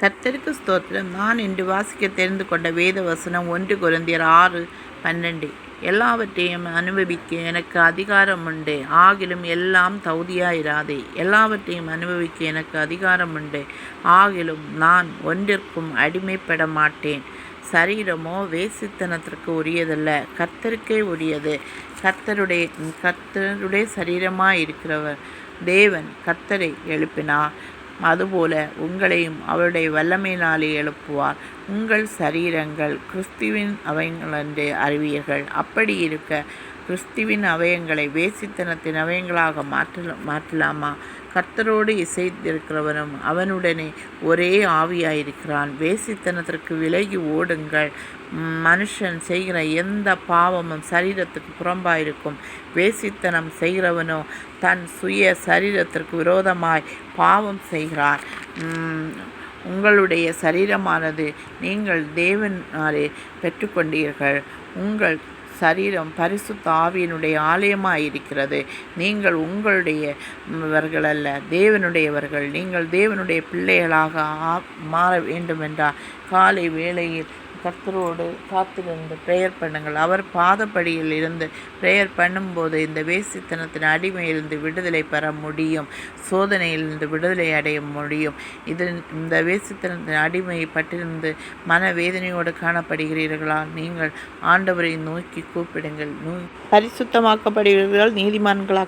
கர்த்தருக்கு ஸ்தோத்திரம். நான் இன்று வாசிக்க தெரிந்து கொண்ட வேத வசனம் ஒன்று குருந்தியர் ஆறு பன்னெண்டு. எல்லாவற்றையும் அனுபவிக்க எனக்கு அதிகாரம் உண்டு. ஆகிலும் எல்லாம் தகுதியாயிராதே. எல்லாவற்றையும் அனுபவிக்க எனக்கு அதிகாரம் உண்டு. ஆகிலும் நான் ஒன்றிற்கும் அடிமைப்பட மாட்டேன். சரீரமோ வேசித்தனத்திற்கு உரியதல்ல. கர்த்தருக்கே உரியது. கர்த்தருடைய கர்த்தருடைய சரீரமாக இருக்கிறவர் தேவன் கர்த்தரை எழுப்பினார். அதுபோல உங்களையும் அவருடைய வல்லமையினாலே எழுப்புவார். உங்கள் சரீரங்கள் கிறிஸ்துவின் அவயங்களென்று அறிவீர்கள். அப்படி இருக்க கிறிஸ்துவின் அவயங்களை வேசித்தனத்தின் அவயங்களாக மாற்ற மாற்றலாமா? கர்த்தரோடு இசைத்திருக்கிறவனும் அவனுடனே ஒரே ஆவியாயிருக்கிறான். வேசித்தனத்திற்கு விலகி ஓடுங்கள். மனுஷன் செய்கிற எந்த பாவமும் சரீரத்துக்கு புறம்பாயிருக்கும். வேசித்தனம் செய்கிறவனோ தன் சுய சரீரத்திற்கு விரோதமாய் பாவம் செய்கிறான் உங்களுடைய சரீரமானது நீங்கள் தேவனாலே பெற்றுக்கொண்டீர்கள். உங்கள் சரீரம் பரிசுத்த ஆவியினுடைய ஆலயமாக இருக்கிறது நீங்கள் உங்களுடையவர்கள் அல்ல தேவனுடையவர்கள். நீங்கள் தேவனுடைய பிள்ளைகளாக மாற வேண்டுமென்றால் காலை வேளையில் கர்த்தரோடு காத்திருந்து ப்ரேயர் பண்ணுங்கள். அவர் பாதப்படியில் இருந்து ப்ரேயர் பண்ணும்போது இந்த வேசித்தனத்தின் அடிமையிலிருந்து விடுதலை பெற முடியும். சோதனையிலிருந்து விடுதலை அடைய முடியும். இது இந்த வேசித்தனத்தின் அடிமை பட்டிருந்து மனவேதனையோடு காணப்படுகிறீர்களா? நீங்கள் ஆண்டவரை நோக்கி கூப்பிடுங்கள். நோய் பரிசுத்தமாக்கப்படுவீர்கள் நீதிமான்களாக